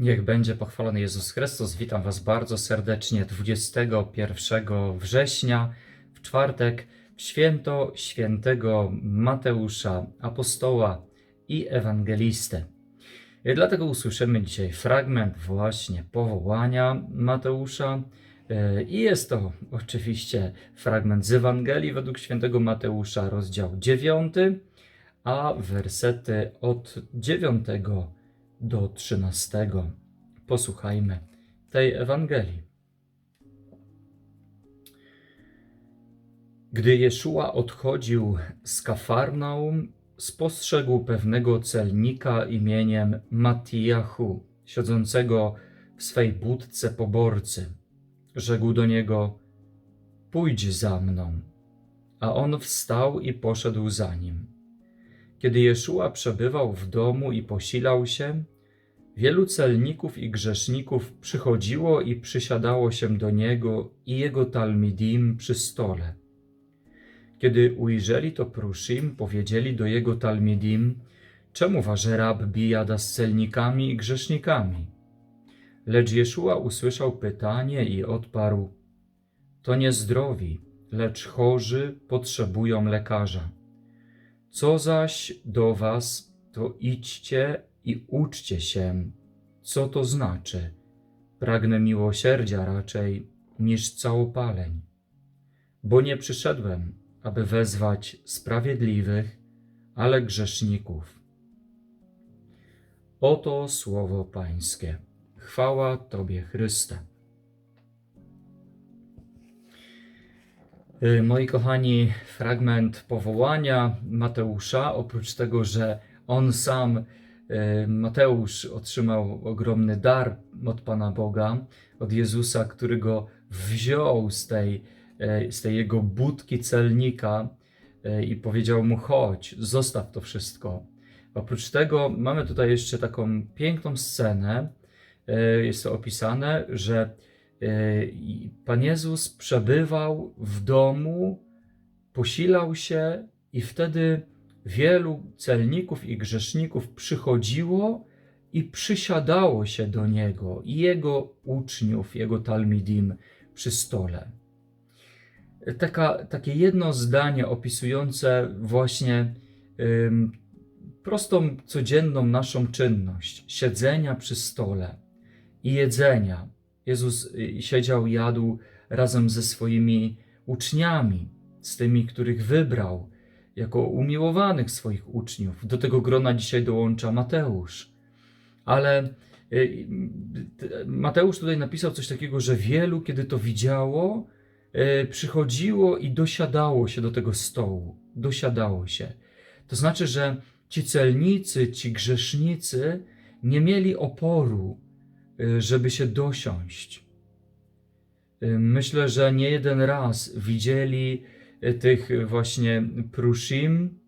Niech będzie pochwalony Jezus Chrystus. Witam Was bardzo serdecznie 21 września, w czwartek, w święto świętego Mateusza, apostoła i ewangelistę. I Dlatego usłyszymy dzisiaj fragment właśnie powołania Mateusza. E, I jest to oczywiście fragment z Ewangelii według świętego Mateusza, rozdział 9, a wersety od 9 do 13. Posłuchajmy tej Ewangelii. Gdy Jeszua odchodził z Kafarnaum, spostrzegł pewnego celnika imieniem Matijahu, siedzącego w swej budce poborcy. Rzekł do niego: Pójdź za mną. A on wstał i poszedł za nim. Kiedy Jeszua przebywał w domu i posilał się, wielu celników i grzeszników przychodziło i przysiadało się do niego i jego talmidim przy stole. Kiedy ujrzeli to Pruszim, powiedzieli do jego talmidim, czemu wasz rab bijada z celnikami i grzesznikami? Lecz Jeszua usłyszał pytanie i odparł, to nie zdrowi, lecz chorzy potrzebują lekarza. Co zaś do was, to idźcie i uczcie się, co to znaczy. Pragnę miłosierdzia raczej niż całopaleń. Bo nie przyszedłem, aby wezwać sprawiedliwych, ale grzeszników. Oto słowo Pańskie. Chwała Tobie, Chryste. Moi kochani, fragment powołania Mateusza, oprócz tego, że on sam, y, Mateusz, otrzymał ogromny dar od Pana Boga, od Jezusa, który go wziął z tej, y, z tej jego budki celnika i powiedział mu: chodź, zostaw to wszystko. Oprócz tego mamy tutaj jeszcze taką piękną scenę. Jest to opisane, że Pan Jezus przebywał w domu, posilał się, i wtedy wielu celników i grzeszników przychodziło i przysiadało się do niego i jego uczniów, jego talmidim przy stole. Taka, takie jedno zdanie opisujące właśnie ym, prostą, codzienną naszą czynność siedzenia przy stole i jedzenia Jezus y, siedział, jadł razem ze swoimi uczniami, z tymi, których wybrał jako umiłowanych swoich uczniów. Do tego grona dzisiaj dołącza Mateusz. Ale y, Mateusz tutaj napisał coś takiego, że wielu, kiedy to widziało, y, przychodziło i dosiadało się do tego stołu. Dosiadało się. To znaczy, że ci celnicy, ci grzesznicy nie mieli oporu Y, żeby się dosiąść. Y, myślę, że nie jeden raz widzieli y, tych właśnie prushim,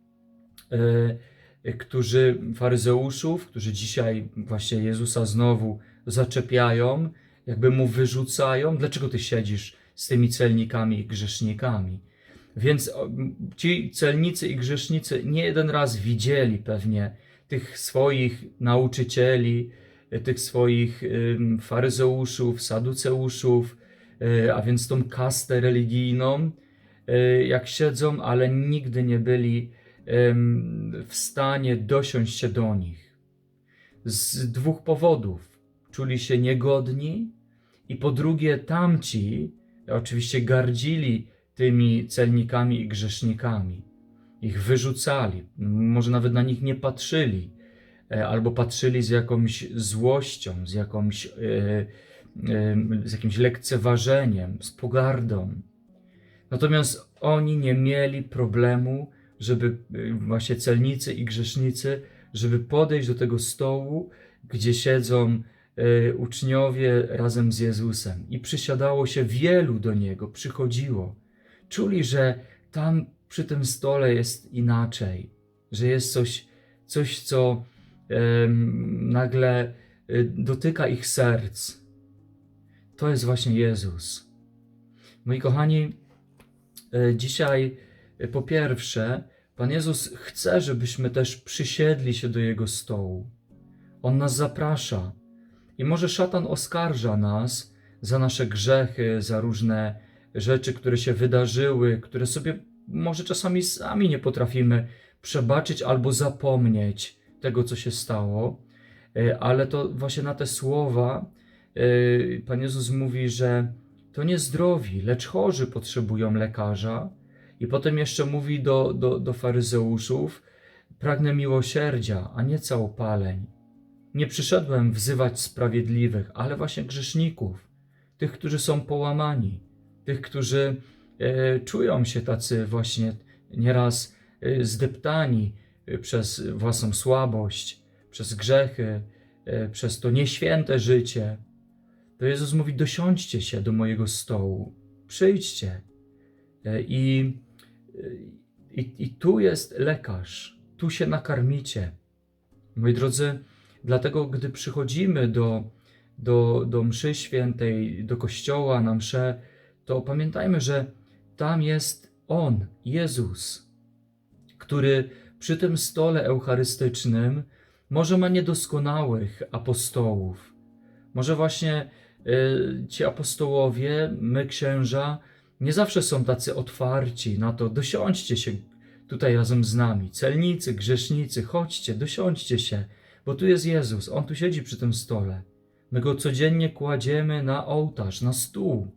którzy, faryzeuszów, którzy dzisiaj właśnie Jezusa znowu zaczepiają, jakby mu wyrzucają, dlaczego ty siedzisz z tymi celnikami i grzesznikami. Więc ci celnicy i grzesznicy nie jeden raz widzieli pewnie tych swoich nauczycieli, tych swoich faryzeuszów, saduceuszów, e, a więc tą kastę religijną, e, jak siedzą, ale nigdy nie byli w stanie dosiąść się do nich. Z dwóch powodów. Czuli się niegodni i po drugie tamci oczywiście gardzili tymi celnikami i grzesznikami. Ich wyrzucali, może nawet na nich nie patrzyli albo patrzyli z jakąś złością, z, jakąś, e, e, z jakimś lekceważeniem, z pogardą. Natomiast oni nie mieli problemu, żeby właśnie celnicy i grzesznicy, żeby podejść do tego stołu, gdzie siedzą uczniowie razem z Jezusem. I przysiadało się wielu do niego, przychodziło. Czuli, że tam przy tym stole jest inaczej, że jest coś, coś co nagle y, dotyka ich serc. To jest właśnie Jezus. Moi kochani, y, dzisiaj y, po pierwsze, Pan Jezus chce, żebyśmy też przysiedli się do Jego stołu. On nas zaprasza, I może szatan oskarża nas za nasze grzechy, za różne rzeczy, które się wydarzyły, które sobie może czasami sami nie potrafimy przebaczyć albo zapomnieć tego, co się stało. E, Ale to właśnie na te słowa e, Pan Jezus mówi, że to nie zdrowi, lecz chorzy potrzebują lekarza. I potem jeszcze mówi do, do, do faryzeuszów: Pragnę miłosierdzia, a nie całopaleń. Nie przyszedłem wzywać sprawiedliwych, ale właśnie grzeszników, tych, którzy są połamani, tych, którzy e, czują się tacy właśnie nieraz e, zdeptani przez własną słabość, przez grzechy, e, przez to nieświęte życie. To Jezus mówi: dosiądźcie się do mojego stołu, przyjdźcie. E, I, i, I tu jest lekarz, tu się nakarmicie. Moi drodzy, dlatego gdy przychodzimy do, do, do mszy świętej, do kościoła na mszę, to pamiętajmy, że tam jest On, Jezus, który przy tym stole eucharystycznym może ma niedoskonałych apostołów. Może właśnie y, ci apostołowie, my księża, nie zawsze są tacy otwarci na to, dosiądźcie się tutaj razem z nami. Celnicy, grzesznicy, chodźcie, dosiądźcie się, bo tu jest Jezus, On tu siedzi przy tym stole. My Go codziennie kładziemy na ołtarz, na stół.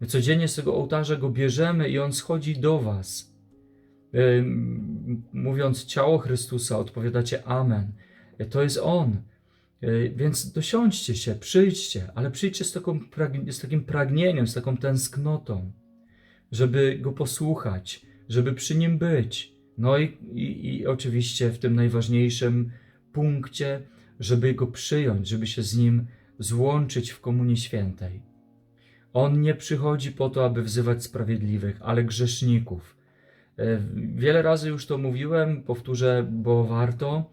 My codziennie z tego ołtarza Go bierzemy i On schodzi do Was. Ym, Mówiąc ciało Chrystusa, odpowiadacie Amen. Y, To jest On. Y, Więc dosiądźcie się, przyjdźcie, ale przyjdźcie z, taką, z takim pragnieniem, z taką tęsknotą, żeby Go posłuchać, żeby przy Nim być. No i, i, i oczywiście w tym najważniejszym punkcie, żeby Go przyjąć, żeby się z Nim złączyć w Komunii Świętej. On nie przychodzi po to, aby wzywać sprawiedliwych, ale grzeszników. E, Wiele razy już to mówiłem, powtórzę, bo warto,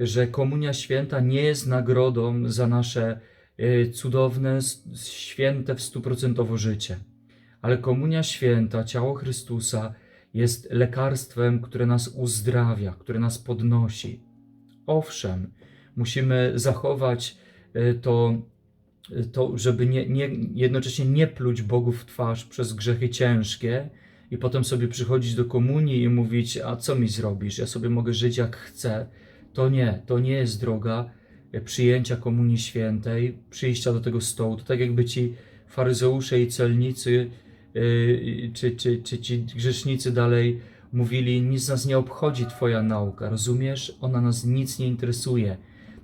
że Komunia Święta nie jest nagrodą za nasze e, cudowne, święte w stuprocentowo życie. Ale Komunia Święta, ciało Chrystusa, jest lekarstwem, które nas uzdrawia, które nas podnosi. Owszem, musimy zachować e, to, to żeby nie, nie, jednocześnie nie pluć Bogu w twarz przez grzechy ciężkie i potem sobie przychodzić do komunii i mówić, a co mi zrobisz, ja sobie mogę żyć jak chcę. To nie, to nie jest droga e, przyjęcia komunii świętej, przyjścia do tego stołu. To tak jakby ci faryzeusze i celnicy, yy, czy, czy, czy ci grzesznicy dalej mówili, nic nas nie obchodzi Twoja nauka, rozumiesz? Ona nas nic nie interesuje,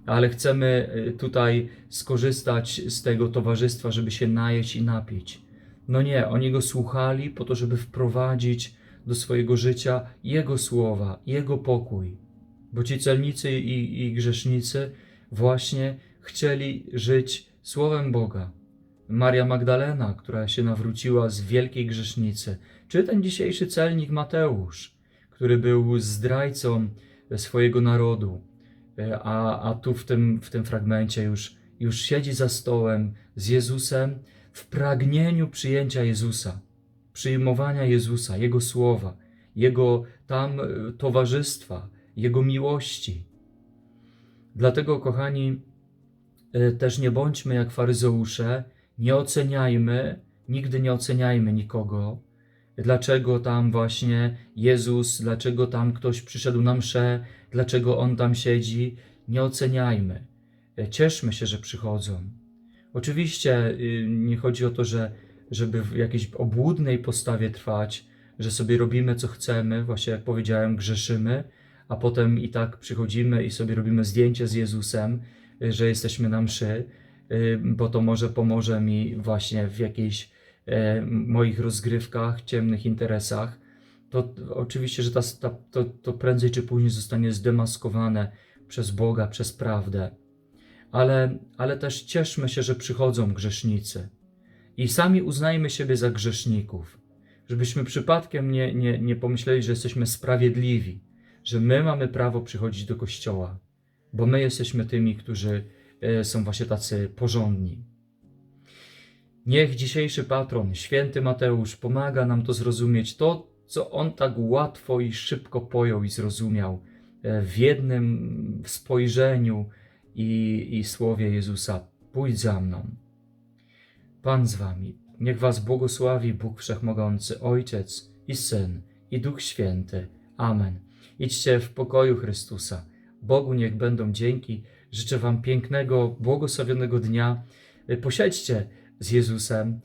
ale chcemy y, tutaj skorzystać z tego towarzystwa, żeby się najeść i napić. No nie, oni go słuchali po to, żeby wprowadzić do swojego życia Jego słowa, Jego pokój. Bo ci celnicy i, i grzesznicy właśnie chcieli żyć słowem Boga. Maria Magdalena, która się nawróciła z wielkiej grzesznicy, czy ten dzisiejszy celnik Mateusz, który był zdrajcą swojego narodu, a, a tu w tym, w tym fragmencie już, już siedzi za stołem z Jezusem w pragnieniu przyjęcia Jezusa, przyjmowania Jezusa, Jego słowa, Jego tam e, towarzystwa, Jego miłości. Dlatego, kochani, e, też nie bądźmy jak faryzeusze, nie oceniajmy, nigdy nie oceniajmy nikogo, dlaczego tam właśnie Jezus, dlaczego tam ktoś przyszedł na mszę, dlaczego on tam siedzi. Nie oceniajmy. E, Cieszmy się, że przychodzą. Oczywiście y, nie chodzi o to, że, żeby w jakiejś obłudnej postawie trwać, że sobie robimy co chcemy, właśnie jak powiedziałem, grzeszymy, a potem i tak przychodzimy i sobie robimy zdjęcie z Jezusem, y, że jesteśmy na mszy, y, bo to może pomoże mi właśnie w jakiejś e, moich rozgrywkach, ciemnych interesach, to oczywiście, że ta, ta, to, to prędzej czy później zostanie zdemaskowane przez Boga, przez prawdę. Ale, ale też cieszmy się, że przychodzą grzesznicy. I sami uznajmy siebie za grzeszników. Żebyśmy przypadkiem nie, nie, nie pomyśleli, że jesteśmy sprawiedliwi, że my mamy prawo przychodzić do kościoła, bo my jesteśmy tymi, którzy e, są właśnie tacy porządni. Niech dzisiejszy patron, święty Mateusz, pomaga nam to zrozumieć, to, co on tak łatwo i szybko pojął i zrozumiał e, w jednym spojrzeniu i, i słowie Jezusa. pójdź za mną. Pan z wami, niech was błogosławi Bóg Wszechmogący, Ojciec i Syn i Duch Święty. Amen. Idźcie w pokoju Chrystusa. Bogu niech będą dzięki. Życzę wam pięknego, błogosławionego dnia. Posiedźcie z Jezusem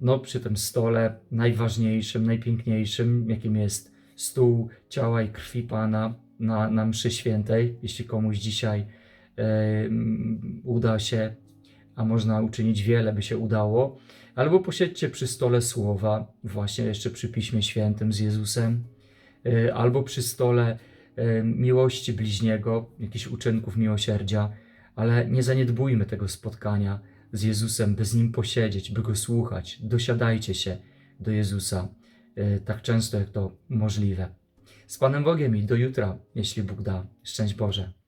no, przy tym stole najważniejszym, najpiękniejszym, jakim jest stół ciała i krwi Pana na, na mszy świętej. Jeśli komuś dzisiaj uda się, a można uczynić wiele, by się udało, albo posiedźcie przy stole słowa, właśnie jeszcze przy Piśmie Świętym z Jezusem, y, albo przy stole y, miłości bliźniego, jakichś uczynków miłosierdzia, ale nie zaniedbujmy tego spotkania z Jezusem, by z Nim posiedzieć, by Go słuchać. Dosiadajcie się do Jezusa tak często, jak to możliwe. Z Panem Bogiem i do jutra, jeśli Bóg da. Szczęść Boże.